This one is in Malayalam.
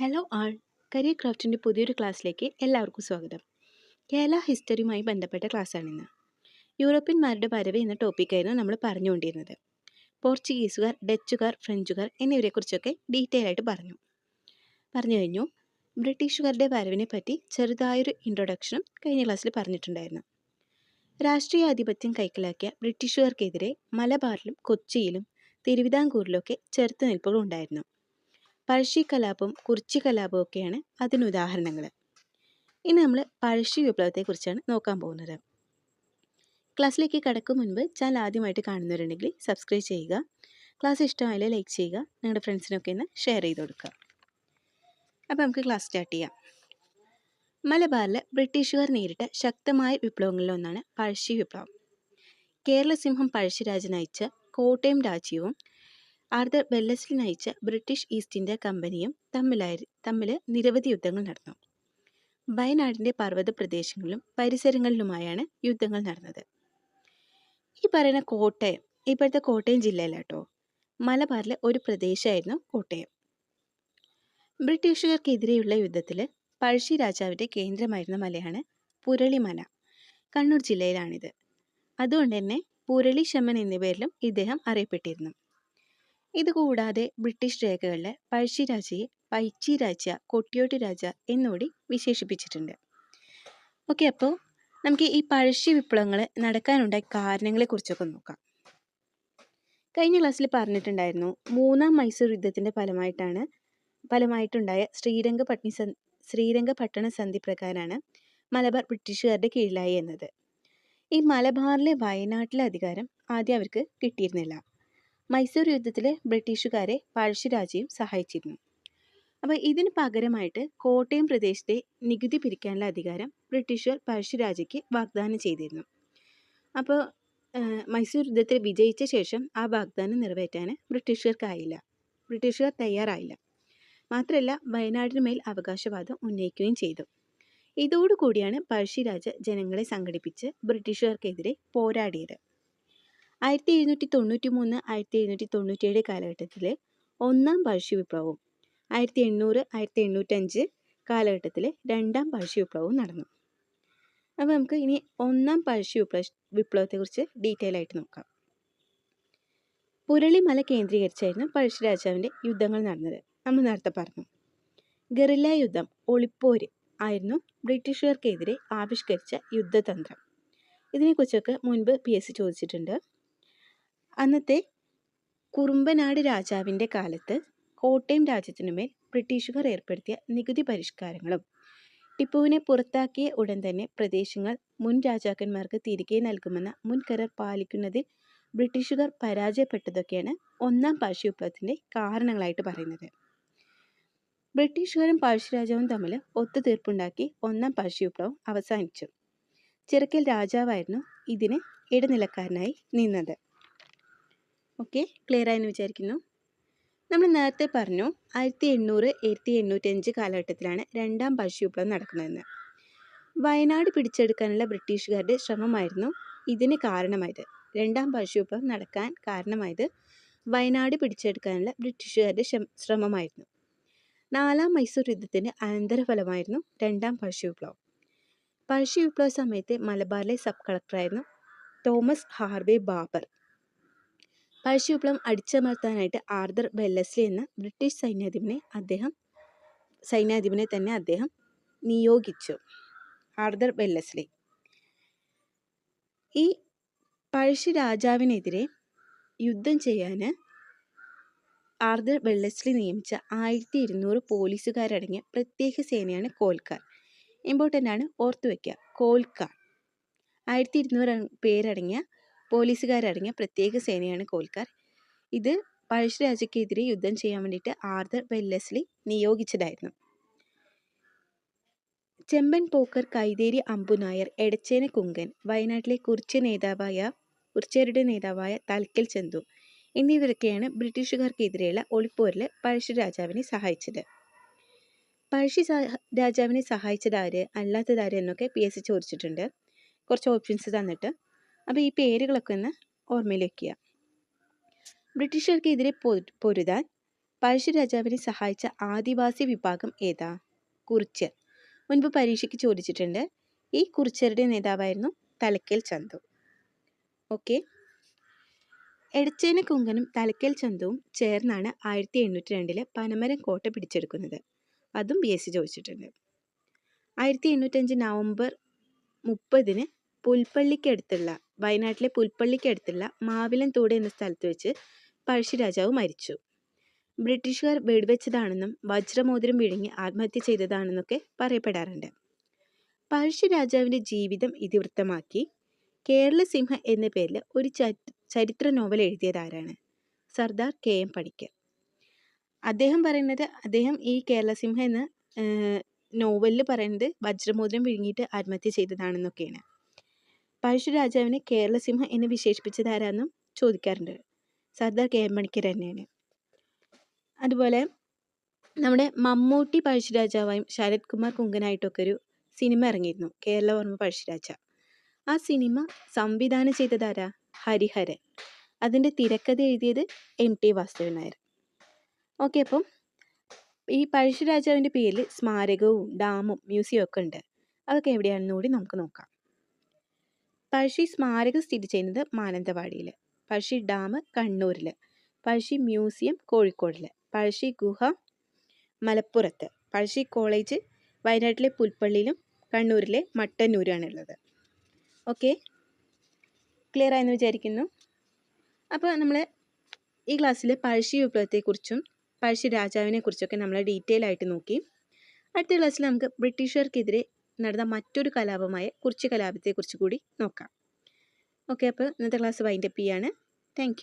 ഹലോ ആൾ കരിയർ ക്രാഫ്റ്റിന്റെ പുതിയൊരു ക്ലാസ്സിലേക്ക് എല്ലാവർക്കും സ്വാഗതം. കേരള ഹിസ്റ്ററിയുമായി ബന്ധപ്പെട്ട ക്ലാസ്സാണിന്ന്. യൂറോപ്യന്മാരുടെ വരവ് എന്ന ടോപ്പിക്കായിരുന്നു നമ്മൾ പറഞ്ഞുകൊണ്ടിരുന്നത്. പോർച്ചുഗീസുകാർ ഡച്ചുകാർ ഫ്രഞ്ചുകാർ എന്നിവരെക്കുറിച്ചൊക്കെ ഡീറ്റെയിൽ ആയിട്ട് പറഞ്ഞു. പറഞ്ഞു കഴിഞ്ഞു ബ്രിട്ടീഷുകാരുടെ വരവിനെ പറ്റി ചെറുതായൊരു ഇൻട്രൊഡക്ഷനും കഴിഞ്ഞ ക്ലാസ്സിൽ പറഞ്ഞിട്ടുണ്ടായിരുന്നു. രാഷ്ട്രീയ ആധിപത്യം കൈക്കലാക്കിയ ബ്രിട്ടീഷുകാർക്കെതിരെ മലബാറിലും കൊച്ചിയിലും തിരുവിതാംകൂറിലൊക്കെ ചെറുത്തുനിൽപ്പുകൾ ഉണ്ടായിരുന്നു പഴശ്ശി കലാപവും കുറിച്ചി കലാപവും ഒക്കെയാണ് അതിന് ഉദാഹരണങ്ങൾ ഇനി നമ്മൾ പഴശ്ശി വിപ്ലവത്തെക്കുറിച്ചാണ് നോക്കാൻ പോകുന്നത്. ക്ലാസ്സിലേക്ക് കടക്കും മുൻപ് ചാനൽ ആദ്യമായിട്ട് കാണുന്നവരുണ്ടെങ്കിൽ സബ്സ്ക്രൈബ് ചെയ്യുക. ക്ലാസ് ഇഷ്ടമായാലും ലൈക്ക് ചെയ്യുക. നിങ്ങളുടെ ഫ്രണ്ട്സിനൊക്കെ ഒന്ന് ഷെയർ ചെയ്ത് കൊടുക്കുക. അപ്പോൾ നമുക്ക് ക്ലാസ് സ്റ്റാർട്ട് ചെയ്യാം. മലബാറിൽ ബ്രിട്ടീഷുകാർ നേരിട്ട ശക്തമായ വിപ്ലവങ്ങളിലൊന്നാണ് പഴശ്ശി വിപ്ലവം. കേരളസിംഹം പഴശ്ശിരാജ നയിച്ച കോട്ടയം രാജ്യവും ആർതർ വെല്ലസ്ലി നയിച്ച ബ്രിട്ടീഷ് ഈസ്റ്റ് ഇന്ത്യ കമ്പനിയും തമ്മിലായി തമ്മിൽ നിരവധി യുദ്ധങ്ങൾ നടന്നു. വയനാടിന്റെ പർവത പ്രദേശങ്ങളിലും പരിസരങ്ങളിലുമായാണ് യുദ്ധങ്ങൾ നടന്നത്. ഈ പറയുന്ന കോട്ടയം ഇപ്പോഴത്തെ കോട്ടയം ജില്ലയിലാട്ടോ മലബാറിലെ ഒരു പ്രദേശമായിരുന്നു കോട്ടയം. ബ്രിട്ടീഷുകാർക്കെതിരെയുള്ള യുദ്ധത്തിൽ പഴശ്ശി രാജാവിന്റെ കേന്ദ്രമായിരുന്ന മലയാണ് പുരളിമല. കണ്ണൂർ ജില്ലയിലാണിത്. അതുകൊണ്ട് തന്നെ പുരളി ശമൻ എന്ന പേരിലും ഇദ്ദേഹം അറിയപ്പെട്ടിരുന്നു. ഇതുകൂടാതെ ബ്രിട്ടീഷ് രേഖകളിൽ പഴശ്ശി രാജയെ പൈച്ചി രാജ കൊട്ടിയോട്ട് രാജ എന്നുകൂടി വിശേഷിപ്പിച്ചിട്ടുണ്ട്. ഓക്കെ അപ്പോൾ നമുക്ക് ഈ പഴശ്ശി വിപ്ലവങ്ങൾ നടക്കാനുണ്ടായ കാരണങ്ങളെക്കുറിച്ചൊക്കെ നോക്കാം. കഴിഞ്ഞ ക്ലാസ്സിൽ പറഞ്ഞിട്ടുണ്ടായിരുന്നു മൂന്നാം മൈസൂർ യുദ്ധത്തിന്റെ ഫലമായിട്ടാണ് ഫലമായിട്ടുണ്ടായ ശ്രീരംഗപട്ടണി സ ശ്രീരംഗപട്ടണ സന്ധി പ്രകാരമാണ് മലബാർ ബ്രിട്ടീഷുകാരുടെ കീഴിലായി എന്നത്. ഈ മലബാറിലെ വയനാട്ടിലെ അധികാരം ആദ്യം അവർക്ക് കിട്ടിയിരുന്നില്ല. മൈസൂർ യുദ്ധത്തിൽ ബ്രിട്ടീഷുകാരെ പഴശ്ശിരാജയും സഹായിച്ചിരുന്നു. അപ്പോൾ ഇതിന് പകരമായിട്ട് കോട്ടയം പ്രദേശത്തെ നികുതി പിരിക്കാനുള്ള അധികാരം ബ്രിട്ടീഷുകാർ പഴശ്ശിരാജയ്ക്ക് വാഗ്ദാനം ചെയ്തിരുന്നു. അപ്പോൾ മൈസൂർ യുദ്ധത്തിൽ വിജയിച്ച ശേഷം ആ വാഗ്ദാനം നിറവേറ്റാൻ ബ്രിട്ടീഷുകാർക്കായില്ല. ബ്രിട്ടീഷുകാർ തയ്യാറായില്ല. മാത്രമല്ല വയനാടിന് മേൽ അവകാശവാദം ഉന്നയിക്കുകയും ചെയ്തു. ഇതോടുകൂടിയാണ് പഴശ്ശിരാജ ജനങ്ങളെ സംഘടിപ്പിച്ച് ബ്രിട്ടീഷുകാർക്കെതിരെ പോരാടിയത്. ആയിരത്തി എഴുന്നൂറ്റി തൊണ്ണൂറ്റി മൂന്ന് ആയിരത്തി എഴുന്നൂറ്റി തൊണ്ണൂറ്റിയേഴ് കാലഘട്ടത്തിൽ ഒന്നാം പഴശ്ശി വിപ്ലവവും ആയിരത്തി എണ്ണൂറ് ആയിരത്തി എണ്ണൂറ്റഞ്ച് കാലഘട്ടത്തിൽ രണ്ടാം പഴശ്ശി വിപ്ലവവും നടന്നു. അപ്പോൾ നമുക്ക് ഇനി ഒന്നാം പഴശ്ശി വിപ്ലവ വിപ്ലവത്തെക്കുറിച്ച് ഡീറ്റെയിൽ ആയിട്ട് നോക്കാം. പുരളിമല കേന്ദ്രീകരിച്ചായിരുന്നു പഴശ്ശി രാജാവിന്റെ യുദ്ധങ്ങൾ നടന്നത്. നമ്മൾ നേരത്തെ പറഞ്ഞു. ഗറില്ല യുദ്ധം ഒളിപ്പോര് ആയിരുന്നു ബ്രിട്ടീഷുകാർക്കെതിരെ ആവിഷ്കരിച്ച യുദ്ധതന്ത്രം. ഇതിനെക്കുറിച്ചൊക്കെ മുൻപ് പി എസ് സി ചോദിച്ചിട്ടുണ്ട്. അന്നത്തെ കുറുമ്പനാട് രാജാവിന്റെ കാലത്ത് കോട്ടയം രാജ്യത്തിനുമേൽ ബ്രിട്ടീഷുകാർ ഏർപ്പെടുത്തിയ നികുതി പരിഷ്കാരങ്ങളും ടിപ്പുവിനെ പുറത്താക്കിയ ഉടൻ തന്നെ പ്രദേശങ്ങൾ മുൻ രാജാക്കന്മാർക്ക് തിരികെ നൽകുമെന്ന മുൻകരാർ പാലിക്കുന്നതിൽ ബ്രിട്ടീഷുകാർ പരാജയപ്പെട്ടതൊക്കെയാണ് ഒന്നാം പാഴ്ശ്യ വിപ്ലവത്തിന്റെ കാരണങ്ങളായിട്ട് പറയുന്നത്. ബ്രിട്ടീഷുകാരും പഴശ്ശിരാജാവും തമ്മിൽ ഒത്തുതീർപ്പുണ്ടാക്കി ഒന്നാം പഴശ്ശി വിപ്ലവം അവസാനിച്ചു. ചിറക്കൽ രാജാവായിരുന്നു ഇതിന് ഇടനിലക്കാരനായി നിന്നത്. ഓക്കെ ക്ലിയർ ആയെന്ന് വിചാരിക്കുന്നു. നമ്മൾ നേരത്തെ പറഞ്ഞു ആയിരത്തി എണ്ണൂറ് ആയിരത്തി എണ്ണൂറ്റഞ്ച് കാലഘട്ടത്തിലാണ് രണ്ടാം പഴശ്ശി വിപ്ലവം നടക്കുന്നതെന്ന്. വയനാട് പിടിച്ചെടുക്കാനുള്ള ബ്രിട്ടീഷുകാരുടെ ശ്രമമായിരുന്നു ഇതിന് കാരണമായത്. രണ്ടാം പഴശ്ശി വിപ്ലവം നടക്കാൻ കാരണമായത് വയനാട് പിടിച്ചെടുക്കാനുള്ള ബ്രിട്ടീഷുകാരുടെ ശ്രമമായിരുന്നു. നാലാം മൈസൂർ യുദ്ധത്തിന്റെ അനന്തരഫലമായിരുന്നു രണ്ടാം പഴശ്ശി വിപ്ലവം. പഴശ്ശി വിപ്ലവ സമയത്തെ മലബാറിലെ സബ് കളക്ടറായിരുന്നു തോമസ് ഹാർവേ ബാബർ. പഴശ്ശി വിപ്ലവം അടിച്ചമർത്താനായിട്ട് ആർദർ ബെല്ലസ്ലി എന്ന ബ്രിട്ടീഷ് സൈന്യാധിപനെ അദ്ദേഹം സൈന്യാധിപനെ തന്നെ അദ്ദേഹം നിയോഗിച്ചു. Arthur Wellesley. ഈ പഴശ്ശി രാജാവിനെതിരെ യുദ്ധം ചെയ്യാൻ ആർദർ ബെല്ലസ്ലി നിയമിച്ച ആയിരത്തി ഇരുന്നൂറ് പോലീസുകാരടങ്ങിയ പ്രത്യേക സേനയാണ് കോൽക്കാർ. ഇമ്പോർട്ടന്റ് ആണ് ഓർത്തു വയ്ക്കുക കോൽക്കാർ. ആയിരത്തി ഇരുന്നൂറ് പേരടങ്ങിയ പോലീസുകാരടങ്ങിയ പ്രത്യേക സേനയാണ് കോൽക്കാർ. ഇത് പഴശ്ശിരാജയ്ക്കെതിരെ യുദ്ധം ചെയ്യാൻ വേണ്ടിയിട്ട് ആർദർ വെല്ലസ്ലി നിയോഗിച്ചതായിരുന്നു. ചെമ്പൻ പോക്കർ കൈതേരി അമ്പുനായർ എടച്ചേന കുങ്കൻ വയനാട്ടിലെ കുറിച്ച് നേതാവായ കുറിച്യരുടെ നേതാവായ തൽക്കൽ ചന്തു എന്നിവരൊക്കെയാണ് ബ്രിട്ടീഷുകാർക്കെതിരെയുള്ള ഒളിപ്പോരിൽ പഴശ്ശി രാജാവിനെ സഹായിച്ചത്. പഴശ്ശി രാജാവിനെ സഹായിച്ചതാര് അല്ലാത്തതാര് എന്നൊക്കെ പി എസ് സി ചോദിച്ചിട്ടുണ്ട്. കുറച്ച് ഓപ്ഷൻസ് തന്നിട്ട്. അപ്പോൾ ഈ പേരുകളൊക്കെ ഒന്ന് ഓർമ്മയിൽ വയ്ക്കുക ബ്രിട്ടീഷുകാർക്കെതിരെ പൊരുതാൻ പഴശ്ശി രാജാവിനെ സഹായിച്ച ആദിവാസി വിഭാഗം ഏതാ? കുറിച്യർ. മുൻപ് പരീക്ഷയ്ക്ക് ചോദിച്ചിട്ടുണ്ട്. ഈ കുറിച്യരുടെ നേതാവായിരുന്നു തലക്കേൽ ചന്തു. ഓക്കെ. എടച്ചേന കുങ്കനും തലക്കേൽ ചന്തവും ചേർന്നാണ് ആയിരത്തി എണ്ണൂറ്റി രണ്ടിലെ പനമരം കോട്ട പിടിച്ചെടുക്കുന്നത്. അതും ബി എസ് സി ചോദിച്ചിട്ടുണ്ട്. ആയിരത്തി എണ്ണൂറ്റഞ്ച് നവംബർ മുപ്പതിന് പുൽപ്പള്ളിക്കടുത്തുള്ള വയനാട്ടിലെ പുൽപ്പള്ളിക്കടുത്തുള്ള മാവിലൻതോട് എന്ന സ്ഥലത്ത് വെച്ച് പഴശ്ശിരാജാവ് മരിച്ചു. ബ്രിട്ടീഷുകാർ വെടിവെച്ചതാണെന്നും വജ്രമോതിരം വിഴുങ്ങി ആത്മഹത്യ ചെയ്തതാണെന്നൊക്കെ പറയപ്പെടാറുണ്ട്. പഴശ്ശിരാജാവിന്റെ ജീവിതം ഇതിവൃത്തമാക്കി. കേരള സിംഹ എന്ന പേരിൽ ഒരു ചരിത്ര നോവൽ എഴുതിയത് ആരാണ് സർദാർ കെ എം പണിക്കർ. അദ്ദേഹം പറയുന്നത് അദ്ദേഹം ഈ കേരള സിംഹ എന്ന നോവലിൽ പറയുന്നത് വജ്രമോതിരം വിഴുങ്ങിയിട്ട് ആത്മഹത്യ ചെയ്തതാണെന്നൊക്കെയാണ്. പഴശ്ശി രാജാവിനെ കേരള സിംഹ എന്ന് വിശേഷിപ്പിച്ചത് ആരാന്നും ചോദിക്കാറുണ്ട്. സർദാർ കെ എം മണിക്കർ തന്നെയാണ്. അതുപോലെ നമ്മുടെ മമ്മൂട്ടി പഴശ്ശിരാജാവായും ശരത് കുമാർ കുങ്കനായിട്ടൊക്കെ ഒരു സിനിമ ഇറങ്ങിയിരുന്നു കേരളവർമ്മ പഴശ്ശിരാജ ആ സിനിമ സംവിധാനം ചെയ്തതാരാ? ഹരിഹരൻ. അതിന്റെ തിരക്കഥ എഴുതിയത് M T Vasudevan Nair. Okay അപ്പം ഈ പഴശ്ശിരാജാവിന്റെ പേരിൽ സ്മാരകവും ഡാമും മ്യൂസിയവും ഒക്കെ ഉണ്ട്. അതൊക്കെ എവിടെയാണെന്ന് കൂടി നമുക്ക് നോക്കാം. പഴശ്ശി സ്മാരകം സ്ഥിതി ചെയ്യുന്നത് മാനന്തവാടിയിൽ പഴശ്ശി ഡാം കണ്ണൂരിൽ പഴശ്ശി മ്യൂസിയം കോഴിക്കോടിൽ പഴശ്ശി ഗുഹ മലപ്പുറത്ത്. പഴശ്ശി കോളേജ് വയനാട്ടിലെ പുൽപ്പള്ളിയിലും കണ്ണൂരിലെ മട്ടന്നൂരാണുള്ളത്. ഓക്കെ? ക്ലിയർ ആയെന്ന് വിചാരിക്കുന്നു. അപ്പോൾ നമ്മൾ ഈ ക്ലാസ്സിൽ പഴശ്ശി വിപ്ലവത്തെക്കുറിച്ചും പഴശ്ശി രാജാവിനെക്കുറിച്ചൊക്കെ നമ്മൾ ഡീറ്റെയിൽ ആയിട്ട് നോക്കി. അടുത്ത ക്ലാസ്സിൽ നമുക്ക് ബ്രിട്ടീഷുകാർക്കെതിരെ നടന്ന മറ്റൊരു കലാപമായ കുറിച്ച് കലാപത്തെക്കുറിച്ച് കൂടി നോക്കാം. ഓക്കെ അപ്പോൾ ഇന്നത്തെ ക്ലാസ് വൈൻഡപ്പ് ചെയ്യാണ്. താങ്ക്